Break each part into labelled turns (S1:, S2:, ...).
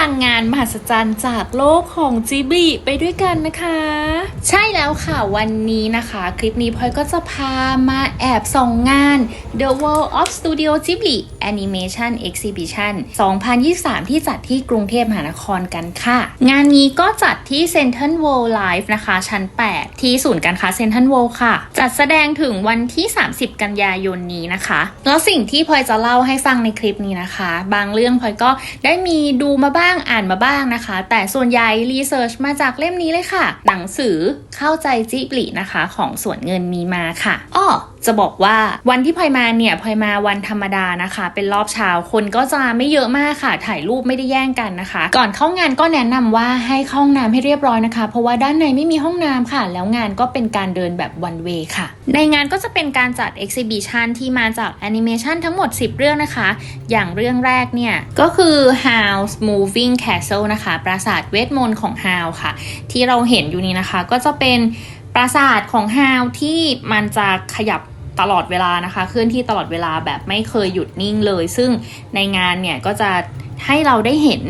S1: ลังงานมหัศจรรย์จากโลกของจิบลิไปด้วยกันนะคะ ใช่แล้วค่ะวันนี้นะคะ คลิปนี้พลอยก็จะพามาแอบส่องงาน The World of Studio Ghibli Animation Exhibition 2023 ที่จัดที่กรุงเทพมหานครกันค่ะ งานนี้ก็จัดที่ Central World Live นะคะ ชั้น 8 ที่ศูนย์การค้า Central World ค่ะ จัดแสดงถึงวันที่ 30 กันยายนนี้นะคะ แล้วสิ่งที่พลอยจะเล่าให้ฟังในคลิปนี้นะคะ บางเรื่องพลอยก็ได้มีดูมาบ้างอ่านมาบ้างนะคะ แต่ส่วนใหญ่รีเสิร์ชมาจากเล่มนี้เลยค่ะ หนังสือเข้าใจจิบลินะคะ ของสวนเงินมีมาค่ะอ้อ จะบอกว่าวันที่พลอยมาเนี่ยพลอยมาวันธรรมดานะคะ เป็นรอบเช้าคนก็จะไม่เยอะมากค่ะ ถ่ายรูปไม่ได้แย่งกันนะคะ ก่อนเข้างานก็แนะนำว่าให้เข้าห้องน้ำให้เรียบร้อยนะคะ เพราะว่าด้านในไม่มีห้องน้ำค่ะ แล้วงานก็เป็นการเดินแบบ one way ค่ะ ในงานก็จะเป็นการจัด exhibition ที่มาจากแอนิเมชันทั้งหมด 10 เรื่องนะคะ อย่างเรื่องแรกเนี่ยก็คือ House Moving Castle นะคะ ปราสาทเวทมนต์ของ House ค่ะ ที่เราเห็นอยู่นี้นะคะก็จะเป็น ปราสาทของฮาวที่มันจะขยับตลอดเวลานะคะ เคลื่อนที่ตลอดเวลาแบบไม่เคยหยุดนิ่งเลย ซึ่งในงานเนี่ยก็จะให้เราได้เห็น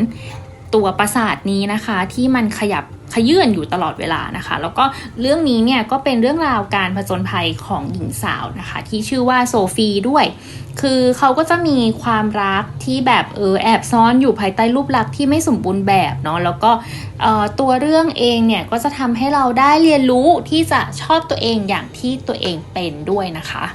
S1: ตัวปราสาทนี้นะคะที่มันขยับขยื่นอยู่ตลอดเวลานะคะ แล้วก็เรื่องนี้เนี่ยก็เป็นเรื่องราวการผจญภัยของหญิงสาวนะคะ ที่ชื่อว่าโซฟีด้วย คือเขาก็จะมีความรักที่แบบเออแอบซ่อนอยู่ภายใต้รูปลักษณ์ที่ไม่สมบูรณ์แบบเนาะแล้วก็ตัวเรื่องเองเนี่ยก็จะทำให้เราได้เรียนรู้ที่จะชอบตัวเองอย่างที่ตัวเองเป็นด้วยนะคะ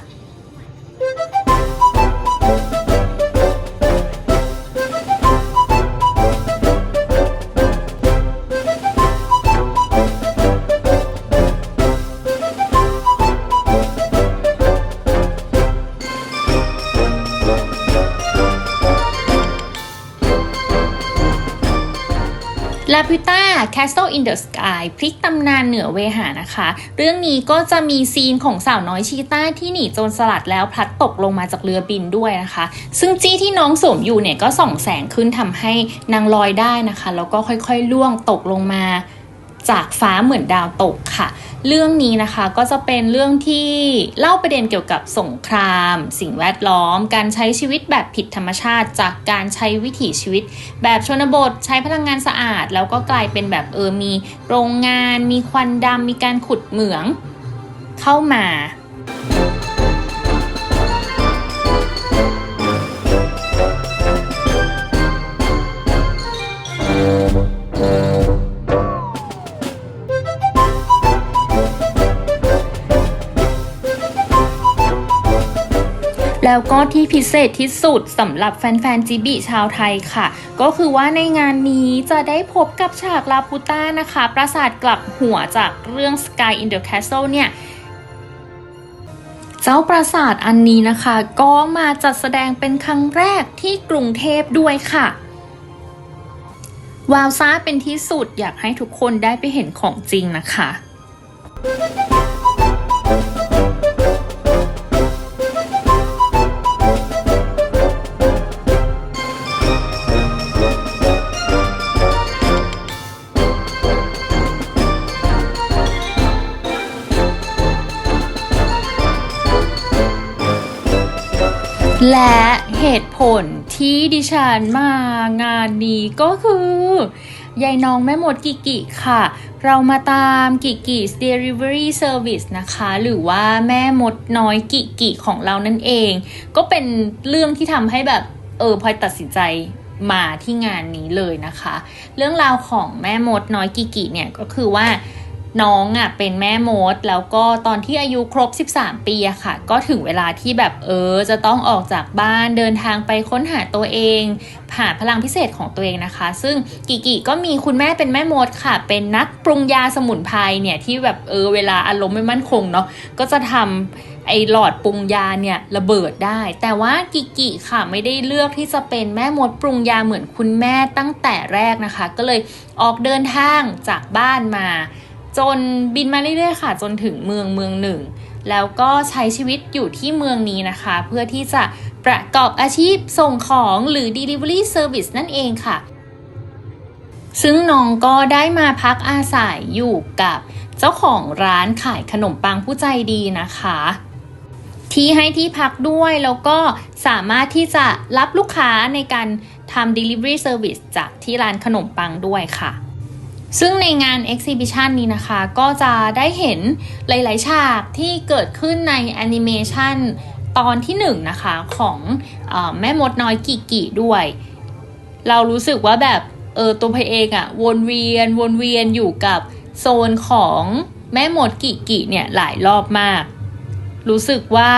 S1: ลาพิต้า Castle in the Sky พลิกตำนานเหนือเวหานะคะ เรื่องนี้ก็จะมีซีนของสาวน้อยชีต้าที่หนีโจรสลัดแล้วพลัดตกลงมาจากเรือบินด้วยนะคะ ซึ่งจี้ที่น้องสวมอยู่เนี่ยก็ส่องแสงขึ้นทำให้นางลอยได้นะคะ แล้วก็ค่อยๆล่วงตกลงมา จากฟ้าเหมือนดาวตกค่ะ เรื่องนี้นะคะก็จะเป็นเรื่องที่เล่าประเด็นเกี่ยวกับสงคราม สิ่งแวดล้อม การใช้ชีวิตแบบผิดธรรมชาติ จากการใช้วิถีชีวิต แบบชนบทใช้พลังงานสะอาด แล้วก็กลายเป็นแบบเออมีโรงงาน มีควันดำมีการขุดเหมือง เข้ามา แล้วก็ที่พิเศษที่สุดสำหรับแฟนๆจิบิชาวไทยค่ะ ก็คือว่าในงานนี้จะได้พบกับฉากลาปูต้านะคะ ปราสาทกลับหัวจากเรื่อง Sky in the Castle เนี่ยเจ้าปราสาทอันนี้นะคะ ก็มาจัดแสดงเป็นครั้งแรกที่กรุงเทพด้วยค่ะวาวซ่าเป็นที่สุดอยากให้ทุกคนได้ไปเห็นของจริงนะคะ และเหตุผลที่ดิฉันมางานนี้ก็คือยายน้องแม่มดกิกิค่ะ เรามาตามกิกิ Delivery Service นะคะ หรือว่าแม่มดน้อยกิกิของเรานั่นเอง ก็เป็นเรื่องที่ทำให้แบบเออพลอยตัดสินใจมาที่งานนี้เลยนะคะ เรื่องราวของแม่มดน้อยกิกิเนี่ยก็คือว่า น้องอะเป็นแม่มด แล้วก็ตอนที่อายุครบ 13 ปีอะค่ะ ก็ถึงเวลาที่แบบเออ จะต้องออกจากบ้านเดินทางไปค้นหาตัวเองหาพลังพิเศษของตัวเองนะคะ ซึ่งกิกิก็มีคุณแม่เป็นแม่มดค่ะ เป็นนักปรุงยาสมุนไพรเนี่ยที่แบบเออเวลาอารมณ์ไม่มั่นคงเนาะก็จะทำไอหลอดปรุงยาเนี่ยระเบิดได้ แต่ว่ากิกิค่ะไม่ได้เลือกที่จะเป็นแม่มดปรุงยาเหมือนคุณแม่ตั้งแต่แรกนะคะ ก็เลยออกเดินทางจากบ้านมา จนบินมาเรื่อยๆค่ะ จนถึงเมืองเมืองหนึ่ง แล้วก็ใช้ชีวิตอยู่ที่เมืองนี้นะคะ เพื่อที่จะประกอบอาชีพส่งของหรือ Delivery Service นั่นเองค่ะ ซึ่งน้องก็ได้มาพักอาศัยอยู่กับเจ้าของร้านขายขนมปังผู้ใจดีนะคะที่ให้ที่พักด้วยแล้วก็สามารถที่จะรับลูกค้าในการทำ delivery service จากที่ร้านขนมปังด้วยค่ะ ซึ่งในงาน exhibition นี้นะคะ ก็จะได้เห็นหลาย ๆ ฉากที่เกิดขึ้นในแอนิเมชันตอนที่หนึ่งนะคะของอแม่มดน้อยกิกิด้วย เรารู้สึกว่าแบบเออตัวเพเองอะวนเวียนวนเวียนอยู่กับโซนของแม่มดกิกิเนี่ยหลายรอบมาก รู้สึกว่า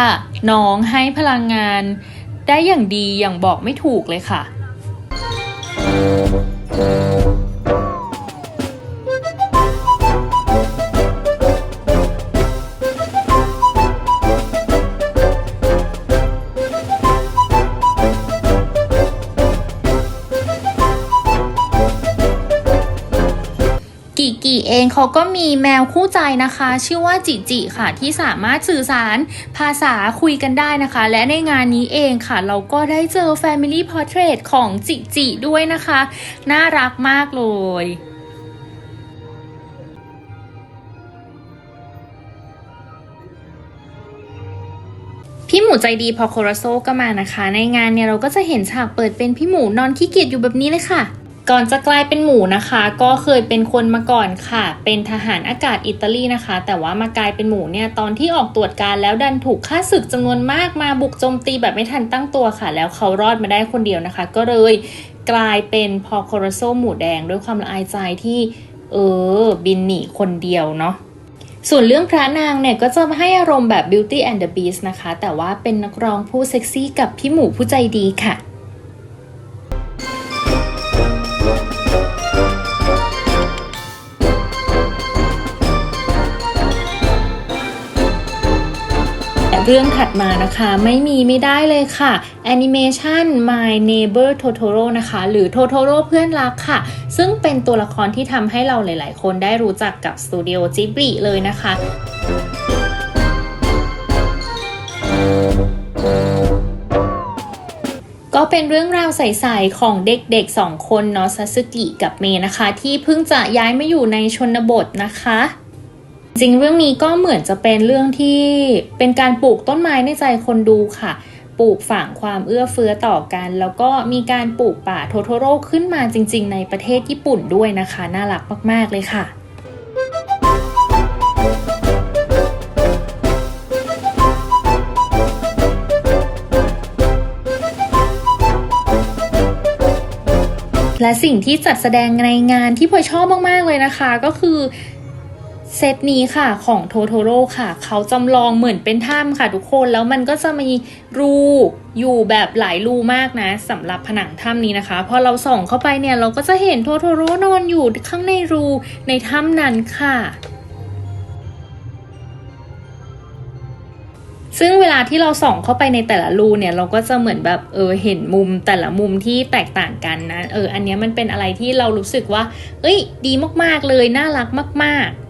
S1: น้องให้พลังงานได้อย่างดีอย่างบอกไม่ถูกเลยค่ะ เขาก็มีแมวคู่ใจนะคะ ชื่อว่าจิจิค่ะ ที่สามารถสื่อสารภาษาคุยกันได้นะคะ และในงานนี้เองค่ะ เราก็ได้เจอ Family Portrait ของจิจิด้วยนะคะ น่ารักมากเลยพี่หมูใจดีพอโคราโซก็มานะคะ ในงานเนี่ยเราก็จะเห็นฉากเปิดเป็นพี่หมูนอนขี้เกียจอยู่แบบนี้เลยค่ะ ก่อนจะกลายเป็นหมูนะคะ ก็เคยเป็นคนมาก่อนค่ะ เป็นทหารอากาศอิตาลีนะคะ แต่ว่ามากลายเป็นหมูเนี่ยตอนที่ออกตรวจการแล้วดันถูกฆ่าศึกจำนวนมากมาบุกโจมตีแบบไม่ทันตั้งตัวค่ะ แล้วเขารอดมาได้คนเดียวนะคะ ก็เลยกลายเป็นพอโครโซหมูแดงด้วยความละอายใจที่เออบินหนีคนเดียวเนาะส่วนเรื่องพระนางเนี่ยก็จะให้อารมณ์แบบ Beauty and the Beast นะคะ แต่ว่าเป็นนักร้องผู้เซ็กซี่กับพี่หมูผู้ใจดีค่ะ เรื่องถัดมานะคะไม่มีไม่ได้เลยค่ะแอนิเมชัน My Neighbor Totoro นะคะ หรือ Totoro เพื่อนรักค่ะ ซึ่งเป็นตัวละครที่ทำให้เราหลาย ๆ คนได้รู้จักกับสตูดิโอจิบลิเลยนะคะก็เป็นเรื่องราวใสๆของเด็กๆสองคนเนาะซาสึกิกับเมย์นะคะ ที่เพิ่งจะย้ายมาอยู่ในชนบทนะคะ ริงเรื่องนี้ก็เหมือนจะเป็นเรื่องที่เป็นการปลูกต้นไม้ในใจคนดูค่ะ ปลูกฝังความเอื้อเฟื้อต่อกัน แล้วก็มีการปลูกป่าโทโทโร่ขึ้นมาจริง ๆ ในประเทศญี่ปุ่นด้วยนะคะ น่ารักมาก ๆ เลยค่ะและสิ่งที่จัดแสดงในงานที่พลอยชอบมาก ๆ เลยนะคะ ก็คือ เซตนี้ค่ะของโทโทโร่ค่ะ เขาจำลองเหมือนเป็นถ้ำค่ะทุกคนแล้วมันก็จะมีรูอยู่แบบหลายรูมากนะสำหรับผนังถ้ำนี้นะคะ พอเราส่องเข้าไปเนี่ยเราก็จะเห็นโทโทโร่นอนอยู่ข้างในรูในถ้ำนั้นค่ะซึ่งเวลาที่เราส่องเข้าไปในแต่ละรูเนี่ยเราก็จะเหมือนแบบเออเห็นมุมแต่ละมุมที่แตกต่างกันนะเอออันนี้มันเป็นอะไรที่เรารู้สึกว่า เอ้ย ดีมากๆเลยน่ารักมาก ๆ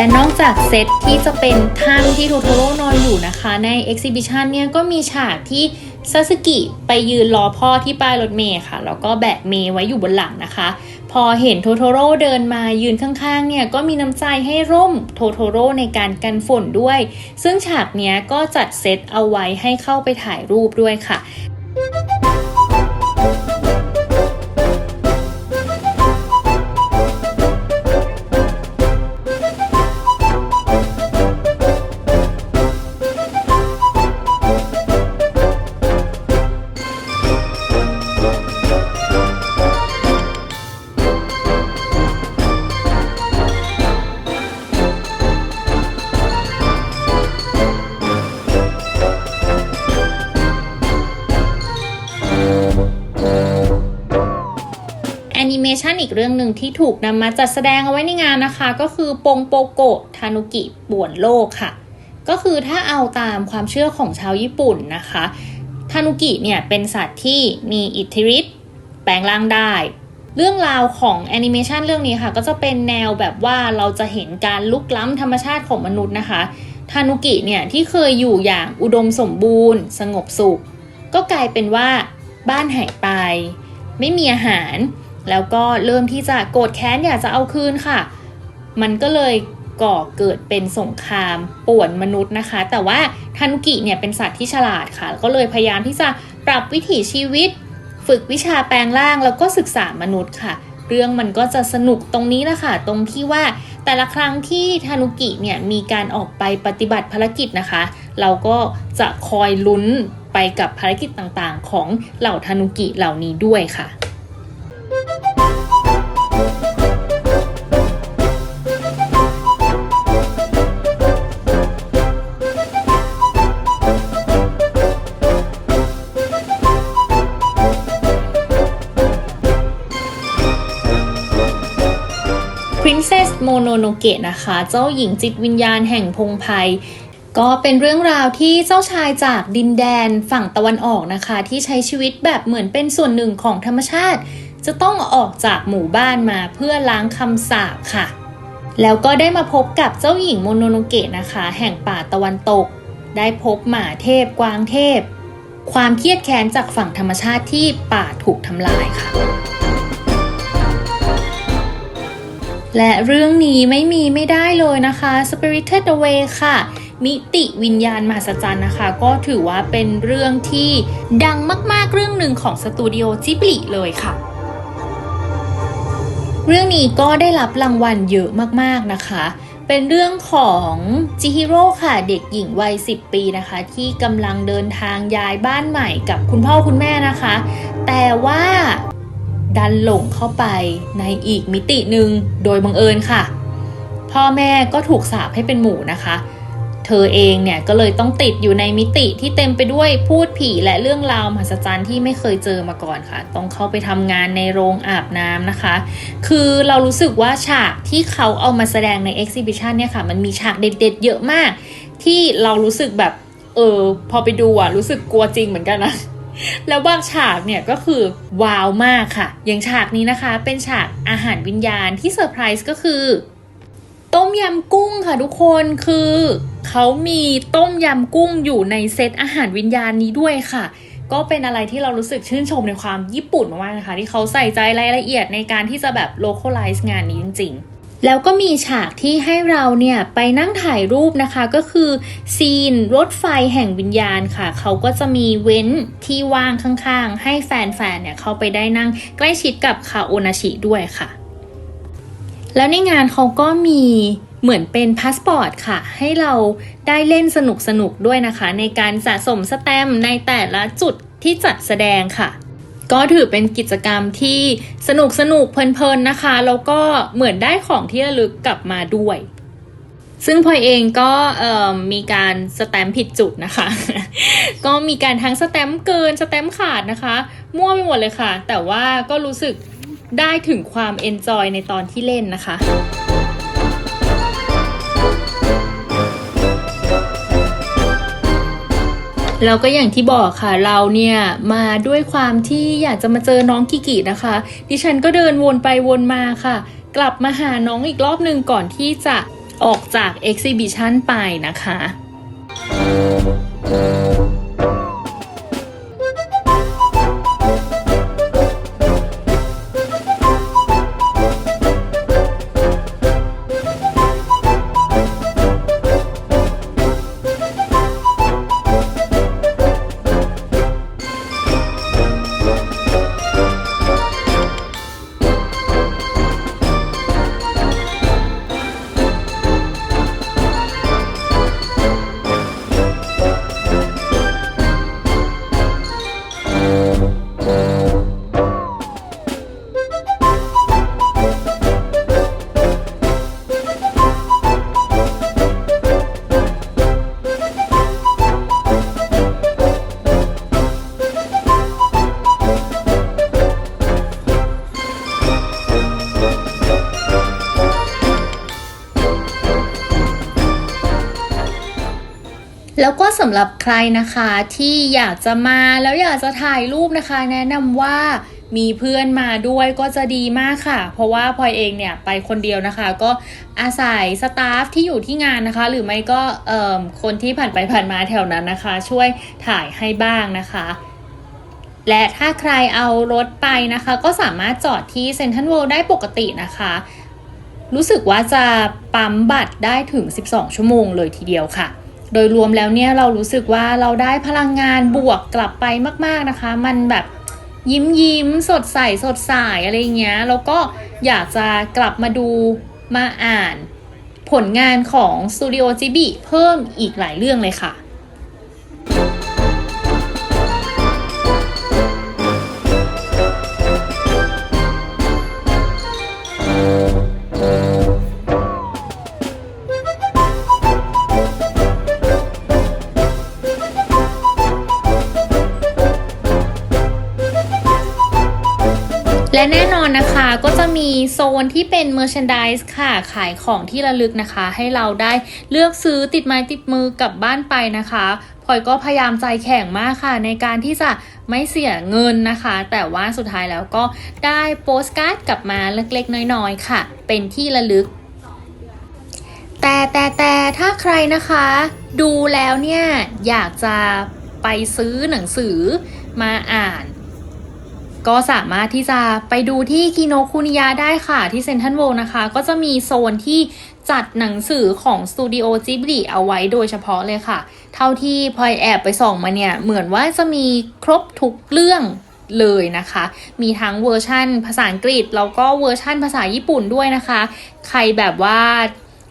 S1: และนอกจากเซตที่จะเป็นถ้ำที่โทโทโร่นอนอยู่นะคะ ใน Exhibition เนี่ยก็มีฉากที่ซาสึกิไปยืนรอพ่อที่ป้ายรถเมล์ค่ะ แล้วก็แบกเมย์ไว้อยู่บนหลังนะคะ พอเห็นโทโทโร่เดินมายืนข้างๆ เนี่ยก็มีน้ำใจให้ร่มโทโทโร่ในการกันฝนด้วย ซึ่งฉากเนี้ยก็จัดเซตเอาไว้ให้เข้าไปถ่ายรูปด้วยค่ะ กเรื่องหนึ่งที่ถูกนำมาจัดแสดงเอาไว้ในงานนะคะ ก็คือปงโปโกะทานุกิป่วนโลกค่ะ ก็คือถ้าเอาตามความเชื่อของชาวญี่ปุ่นนะคะทานุกิเนี่ยเป็นสัตว์ที่มีอิทธิฤทธิ์แปลงร่างได้ เรื่องราวของแอนิเมชันเรื่องนี้ค่ะ ก็จะเป็นแนวแบบว่าเราจะเห็นการลุกล้ำธรรมชาติของมนุษย์นะคะทานุกิเนี่ยที่เคยอยู่อย่างอุดมสมบูรณ์ สงบสุข ก็กลายเป็นว่าบ้านหายไป ไม่มีอาหาร แล้วก็เริ่มที่จะโกรธแค้นอยากจะเอาคืนค่ะ มันก็เลยก่อเกิดเป็นสงครามป่วนมนุษย์นะคะ แต่ว่าทานุกิเนี่ยเป็นสัตว์ที่ฉลาดค่ะ ก็เลยพยายามที่จะปรับวิถีชีวิต ฝึกวิชาแปลงร่างแล้วก็ศึกษามนุษย์ค่ะ เรื่องมันก็จะสนุกตรงนี้แหละค่ะ ตรงที่ว่าแต่ละครั้งที่ทานุกิเนี่ยมีการออกไปปฏิบัติภารกิจนะคะ เราก็จะคอยลุ้นไปกับภารกิจต่างๆ ของเหล่าทานุกิเหล่านี้ด้วยค่ะ Mononoke นะคะ เจ้าหญิงจิตวิญญาณแห่งพงไพรก็เป็นเรื่องราวที่เจ้าชายจากดินแดนฝั่งตะวันออกนะคะ ที่ใช้ชีวิตแบบเหมือนเป็นส่วนหนึ่งของธรรมชาติ จะต้องออกจากหมู่บ้านมาเพื่อล้างคำสาปค่ะ แล้วก็ได้มาพบกับเจ้าหญิงโมโนโนเกะนะคะ แห่งป่าตะวันตก ได้พบหมาเทพกวางเทพ ความเครียดแค้นจากฝั่งธรรมชาติที่ป่าถูกทำลายค่ะ และเรื่องนี้ไม่มีไม่ได้เลยนะคะ Spirited Away ค่ะ มิติวิญญาณมหัศจรรย์นะคะ ก็ถือว่าเป็นเรื่องที่ดังมากๆเรื่องหนึ่งของสตูดิโอจิบลิเลยค่ะ เรื่องนี้ก็ได้รับรางวัลเยอะมากๆนะคะเป็นเรื่องของจิฮิโร่ค่ะเด็กหญิงวัย 10 ปีนะคะ ที่กำลังเดินทางย้ายบ้านใหม่กับคุณพ่อคุณแม่นะคะ แต่ว่า ดันหลงเข้าไปในอีกมิติหนึ่งโดยบังเอิญค่ะ พ่อแม่ก็ถูกสาปให้เป็นหมูนะคะ เธอเองเนี่ยก็เลยต้องติดอยู่ในมิติที่เต็มไปด้วยพูดผีและเรื่องราวมหัศจรรย์ที่ไม่เคยเจอมาก่อนค่ะ ต้องเข้าไปทำงานในโรงอาบน้ำนะคะ คือเรารู้สึกว่าฉากที่เขาเอามาแสดงใน exhibition เนี่ยค่ะ มันมีฉากเด็ดๆเยอะมาก ที่เรารู้สึกแบบเออพอไปดูอะรู้สึกกลัวจริงเหมือนกันนะ แล้วบางฉากเนี่ยก็คือว้าวมากค่ะ อย่างฉากนี้นะคะ เป็นฉากอาหารวิญญาณที่เซอร์ไพรส์ก็คือ ต้มยำกุ้งค่ะทุกคนคือเขามีต้มยำกุ้งอยู่ในเซตอาหารวิญญาณนี้ด้วยค่ะ ก็เป็นอะไรที่เรารู้สึกชื่นชมในความญี่ปุ่นมากๆนะคะ ที่เขาใส่ใจรายละเอียดในการที่จะแบบ localize งานนี้จริงๆ แล้วก็มีฉากที่ให้เราเนี่ยไปนั่งถ่ายรูปนะคะก็คือซีนรถไฟแห่งวิญญาณค่ะ เขาก็จะมีเว้นที่ว่างข้างๆ ให้แฟนๆเนี่ยเขาไปได้นั่งใกล้ชิดกับคาโอนาชิด้วยค่ะ แล้วในงานเขาก็มีเหมือนเป็นพาสปอร์ตค่ะ ให้เราได้เล่นสนุกสนุกๆด้วยนะคะ ในการสะสมสแตมป์ในแต่ละจุดที่จัดแสดงค่ะ ก็ถือเป็นกิจกรรมที่สนุกสนุกเพลินๆนะคะ แล้วก็เหมือนได้ของที่ระลึกกลับมาด้วย ซึ่งพลอยเองก็มีการสแตมป์ผิดจุดนะคะ ก็มีการทั้งสแตมป์เกินสแตมป์ขาดนะคะ มั่วไปหมดเลยค่ะ แต่ว่าก็รู้สึกได้ถึงความเอนจอยในตอนที่เล่นนะคะ แล้วก็อย่างที่บอกค่ะเราเนี่ยมาด้วยความที่อยากจะมาเจอน้องกิกินะคะ ดิฉันก็เดินวนไปวนมาค่ะ กลับมาหาน้องอีกรอบหนึ่งก่อนที่จะออกจาก Exhibition ไปนะคะ สำหรับใครนะคะที่อยากจะมาแล้วอยากจะถ่ายรูปนะคะ แนะนำว่ามีเพื่อนมาด้วยก็จะดีมากค่ะ เพราะว่าพลอยเองเนี่ยไปคนเดียวนะคะ ก็อาศัยสตาฟที่อยู่ที่งานนะคะ หรือไม่ก็เอ่อคนที่ผ่านไปผ่านมาแถวนั้นนะคะ ช่วยถ่ายให้บ้างนะคะ และถ้าใครเอารถไปนะคะ ก็สามารถจอดที่เซ็นทรัลเวิลด์ได้ปกตินะคะ รู้สึกว่าจะปั๊มบัตรได้ถึง 12 ชั่วโมงเลยทีเดียวค่ะ โดยรวมแล้วเนี่ยเรารู้สึกว่าเราได้พลังงานบวกกลับไปมาก ๆนะคะ มันแบบยิ้มยิ้มสดใสสดใสอะไรเงี้ยแล้วก็อยากจะกลับมาดูมาอ่าน ผลงานของสตูดิโอจิบิเพิ่มอีกหลายเรื่องเลยค่ะ มีโซนที่เป็น Merchandise ค่ะขายของที่ระลึกนะคะ ให้เราได้เลือกซื้อติดไม้ติดมือกลับบ้านไปนะคะพลอยก็พยายามใจแข็งมากค่ะ ในการที่จะไม่เสียเงินนะคะ แต่ว่าสุดท้ายแล้วก็ได้โปสการ์ดกลับมาเล็กๆ น้อยๆ ค่ะ เป็นที่ระลึก แต่แต่แต่ถ้าใครนะคะ ดูแล้วเนี่ย อยากจะไปซื้อหนังสือมาอ่าน ก็สามารถที่จะไปดูที่คิโนคุนิยะได้ค่ะที่เซนทันโวนะคะ ก็จะมีโซนที่จัดหนังสือของสตูดิโอจิบลิเอาไว้โดยเฉพาะเลยค่ะ เท่าที่พลอยแอบไปส่องมาเนี่ย เหมือนว่าจะมีครบทุกเรื่องเลยนะคะ มีทั้งเวอร์ชั่นภาษาอังกฤษ แล้วก็เวอร์ชั่นภาษาญี่ปุ่นด้วยนะคะ ใครแบบว่า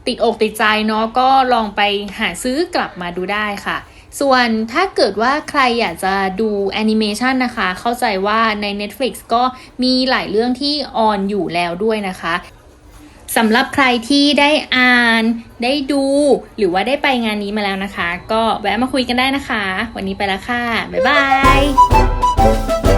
S1: ติดอกติดใจเนาะก็ลองไปหาซื้อกลับมาดูได้ค่ะ ส่วนถ้าเกิดว่าใครอยากจะดูแอนิเมชันนะคะ เข้าใจว่าใน Netflix ก็มีหลายเรื่องที่ออนอยู่แล้วด้วยนะคะสำหรับใครที่ได้อ่านได้ดู หรือว่าได้ไปงานนี้มาแล้วนะคะ ก็แวะมาคุยกันได้นะคะ วันนี้ไปแล้วค่ะ บ๊ายบาย